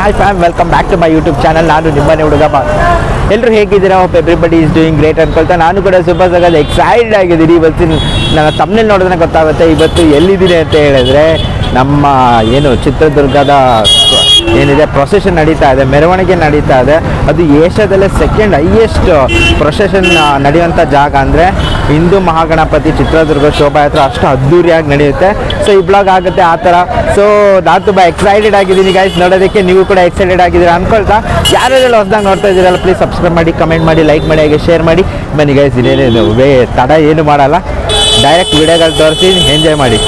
Hi fam welcome back to my YouTube channel ನಾನು ನಿಮ್ಮನೆ ಹುಡುಗ ಬಾ ಎಲ್ಲರೂ ಹೇಗಿದ್ದೀರಾ? Hope everybody is doing great ಅನ್ಕೊಳ್ತಾ, ನಾನು ಕೂಡ ಸೂಪರ್ ಸಗಲ್ ಎಕ್ಸೈಟೆಡ್ ಆಗಿದ್ದೀನಿ. ಇವತ್ತಿನ ನನ್ನ ತಮ್ಮನೇಲಿ ನೋಡಿದ್ರೆ ಗೊತ್ತಾಗುತ್ತೆ, ಇವತ್ತು ಎಲ್ಲಿದ್ದೀನಿ ಅಂತ ಹೇಳಿದ್ರೆ ನಮ್ಮ, ಏನು, ಚಿತ್ರದುರ್ಗದ ಏನಿದೆ? ಪ್ರೊಸೆಷನ್ ನಡೀತಾ ಇದೆ, ಮೆರವಣಿಗೆ ನಡೀತಾ ಇದೆ. ಅದು ಏಷ್ಯಾದಲ್ಲೇ ಸೆಕೆಂಡ್ ಹೈಯೆಸ್ಟ್ ಪ್ರೊಸೆಷನ್ ನಡೆಯುವಂಥ ಜಾಗ ಅಂದರೆ ಹಿಂದೂ ಮಹಾಗಣಪತಿ ಚಿತ್ರದುರ್ಗ ಶೋಭಾಯಾತ್ರೆ ಅಷ್ಟು ಅದ್ದೂರಿಯಾಗಿ ನಡೆಯುತ್ತೆ. ಸೊ ಈ ಬ್ಲಾಗ್ ಆಗುತ್ತೆ ಆ ಥರ. ಸೊ ನಾನು ತುಂಬ ಎಕ್ಸೈಟೆಡ್ ಆಗಿದ್ದೀನಿ ಗೈಸ್ ನೋಡೋದಕ್ಕೆ ನೀವು ಕೂಡ ಎಕ್ಸೈಟೆಡ್ ಆಗಿದ್ದೀರಾ ಅನ್ಕೊಳ್ತಾ? ಯಾರ್ಯಾರೆಲ್ಲ ಹೊಸದಾಗಿ ನೋಡ್ತಾ ಇದ್ದೀರಲ್ಲ ಪ್ಲೀಸ್ ಸಬ್ಸ್ಕ್ರೈಬ್ ಮಾಡಿ ಕಮೆಂಟ್ ಮಾಡಿ ಲೈಕ್ ಮಾಡಿ, ಹಾಗೆ ಶೇರ್ ಮಾಡಿ. ಬನ್ನಿ ಗೈಸ್ ಇನ್ನೇನೇನು ವೇ ತಡ ಏನು ಮಾಡಲ್ಲ. ಡೈರೆಕ್ಟ್ ವಿಡಿಯೋಗಳು ತೋರಿಸಿ ಎಂಜಾಯ್ ಮಾಡಿ.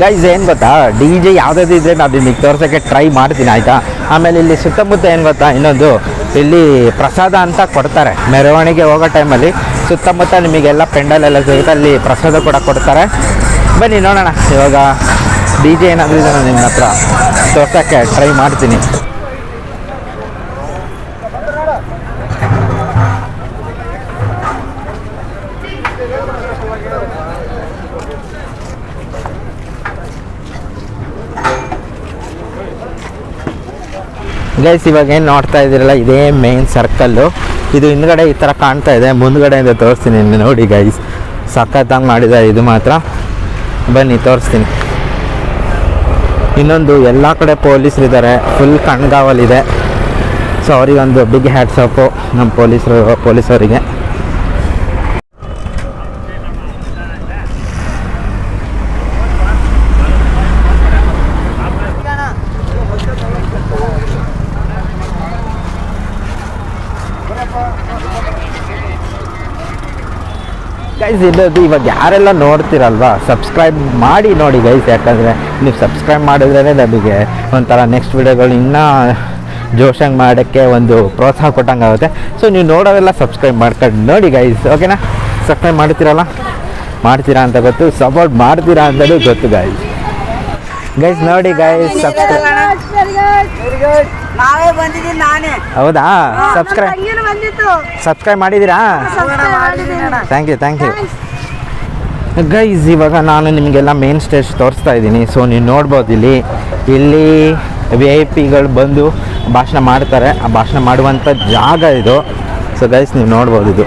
ಗೈಸ್ ಏನು ಗೊತ್ತಾ? ಡಿ ಜೆ ಯಾವುದಾದ್ರು ಇದ್ರೆ ನಾನು ನಿಮಗೆ ತೋರ್ಸೋಕ್ಕೆ ಟ್ರೈ ಮಾಡ್ತೀನಿ, ಆಯಿತಾ? ಆಮೇಲೆ ಇಲ್ಲಿ ಸುತ್ತಮುತ್ತ ಏನು ಗೊತ್ತಾ? ಇನ್ನೊಂದು, ಇಲ್ಲಿ ಪ್ರಸಾದ ಅಂತ ಕೊಡ್ತಾರೆ. ಮೆರವಣಿಗೆ ಹೋಗೋ ಟೈಮಲ್ಲಿ ಸುತ್ತಮುತ್ತ ನಿಮಗೆಲ್ಲ ಪೆಂಡಲ್ ಎಲ್ಲ ಸಿಗುತ್ತೆ ಅಲ್ಲಿ ಪ್ರಸಾದ ಕೂಡ ಕೊಡ್ತಾರೆ. ಬನ್ನಿ, ನೋಡೋಣ. ಇವಾಗ ಡಿ ಜೆ ಏನಾದರೂ ನಾನು ನಿಮ್ಮ ಹತ್ರ? ತೋರ್ಸೋಕ್ಕೆ ಟ್ರೈ ಮಾಡ್ತೀನಿ. ಗೈಸ್ ಇವಾಗ ಏನು ನೋಡ್ತಾ ಇದ್ದೀರಲ್ಲ, ಇದೇ ಮೇನ್ ಸರ್ಕಲ್ಲು ಇದು ಹಿಂದ್ಗಡೆ ಈ ಥರ ಕಾಣ್ತಾ ಇದೆ. ಮುಂದ್ಗಡೆಯಿಂದ ತೋರಿಸ್ತೀನಿ ನೋಡಿ ಗೈಸ್ ಸಖತ್ತಾಗಿ ಮಾಡಿದ ಇದು ಮಾತ್ರ. ಬನ್ನಿ, ತೋರಿಸ್ತೀನಿ. ಇನ್ನೊಂದು, ಎಲ್ಲ ಕಡೆ ಪೊಲೀಸರು ಇದ್ದಾರೆ ಫುಲ್ ಕಣ್ಗಾವಲಿದೆ ಸೊ ಅವರಿಗೊಂದು ಬಿಗ್ ಹ್ಯಾಟ್ಸ್ ಆಫು ನಮ್ಮ ಪೊಲೀಸರು ಪೊಲೀಸವರಿಗೆ ಗೈಸ್ ಇದ್ದದ್ದು ಇವಾಗ ಯಾರೆಲ್ಲ ನೋಡ್ತಿರಲ್ವಾ ಸಬ್ಸ್ಕ್ರೈಬ್ ಮಾಡಿ ನೋಡಿ ಗೈಸ್ ಯಾಕಂದರೆ ನೀವು ಸಬ್ಸ್ಕ್ರೈಬ್ ಮಾಡಿದ್ರೇ ನಮಗೆ ಒಂಥರ ನೆಕ್ಸ್ಟ್ ವೀಡಿಯೋಗಳು ಇನ್ನೂ ಜೋಶಂಗೆ ಮಾಡೋಕ್ಕೆ ಒಂದು ಪ್ರೋತ್ಸಾಹ ಕೊಟ್ಟಂಗೆ ಆಗುತ್ತೆ. ಸೊ ನೀವು ನೋಡೋರೆಲ್ಲ ಸಬ್ಸ್ಕ್ರೈಬ್ ಮಾಡ್ಕೊಂಡು ನೋಡಿ ಗೈಸ್ ಓಕೆನಾ ಸಬ್ಸ್ಕ್ರೈಬ್ ಮಾಡ್ತೀರಲ್ಲ? ಮಾಡ್ತೀರಾ ಅಂತ ಗೊತ್ತು ಸಪೋರ್ಟ್ ಮಾಡ್ತೀರಾ ಅಂತಲೂ ಗೊತ್ತು ಗೈಸ್ ಗೈಸ್ ನೋಡಿ ಗೈಸ್ ಸಬ್ಸ್ಕ್ರೈಬ್ ನಾವೇ ಬಂದಿದ್ದೀನಿ ನಾನೇ. ಹೌದಾ? ಸಬ್ಸ್ಕ್ರೈಬ್ ಸಬ್ಸ್ಕ್ರೈಬ್ ಮಾಡಿದ್ದೀರಾ? Thank you thank you guys ಇವಾಗ ನಾನು ನಿಮಗೆಲ್ಲ ಮೇನ್ ಸ್ಟೇಜ್ ತೋರಿಸ್ತಾ ಇದ್ದೀನಿ. ಸೊ ನೀವು ನೋಡ್ಬೋದು ಇಲ್ಲಿ. ಇಲ್ಲಿ ವಿ ಐ ಪಿಗಳು ಬಂದು ಭಾಷಣ ಮಾಡ್ತಾರೆ. ಆ ಭಾಷಣ ಮಾಡುವಂಥ ಜಾಗ ಇದು. ಸೊ ಗೈಸ್ ನೀವು ನೋಡ್ಬೋದು ಇದು.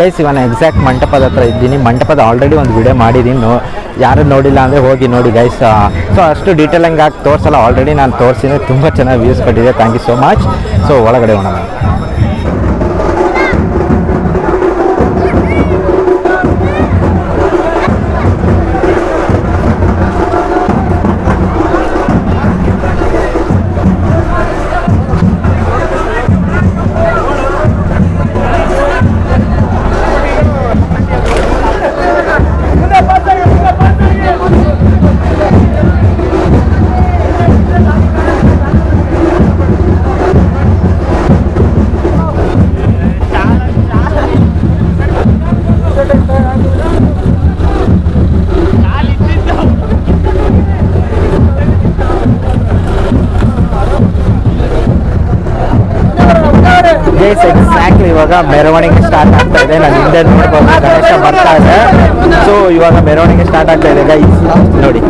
ಗೈಸ್ ಇವಾಗ ಎಕ್ಸಾಕ್ಟ್ ಮಂಟಪದ ಹತ್ರ ಇದ್ದೀನಿ. ಮಂಟಪದ ಆಲ್ರೆಡಿ ಒಂದು ವಿಡಿಯೋ ಮಾಡಿದ್ದೀನಿ. ಯಾರು ನೋಡಿಲ್ಲ ಅಂದರೆ ಹೋಗಿ ನೋಡಿ ಗೈಸ್ ಸೊ ಅಷ್ಟು ಡೀಟೇಲ್ ಆಗಿ ತೋರಿಸಲ್ಲ. ಆಲ್ರೆಡಿ ನಾನು ತೋರಿಸಿದ್ರೆ ತುಂಬ ಚೆನ್ನಾಗಿ ವ್ಯೂಸ್ ಕೊಟ್ಟಿದೆ. Thank you so much so ಒಳಗಡೆ ಹೋಗೋಣ. ಗೈಸ್ ಎಕ್ಸಾಕ್ಟ್ಲಿ ಇವಾಗ ಮೆರವಣಿಗೆ ಸ್ಟಾರ್ಟ್ ಆಗ್ತಾ ಇದೆ. ನಾನು ಹಿಂದೆ ನೋಡ್ಬೋದು ಗಣೇಶ ಬರ್ತಾ ಇದೆ. ಸೊ ಇವಾಗ ಮೆರವಣಿಗೆ ಸ್ಟಾರ್ಟ್ ಆಗ್ತಾ ಇದೆ ಗೈಸ್ ನೋಡಿ.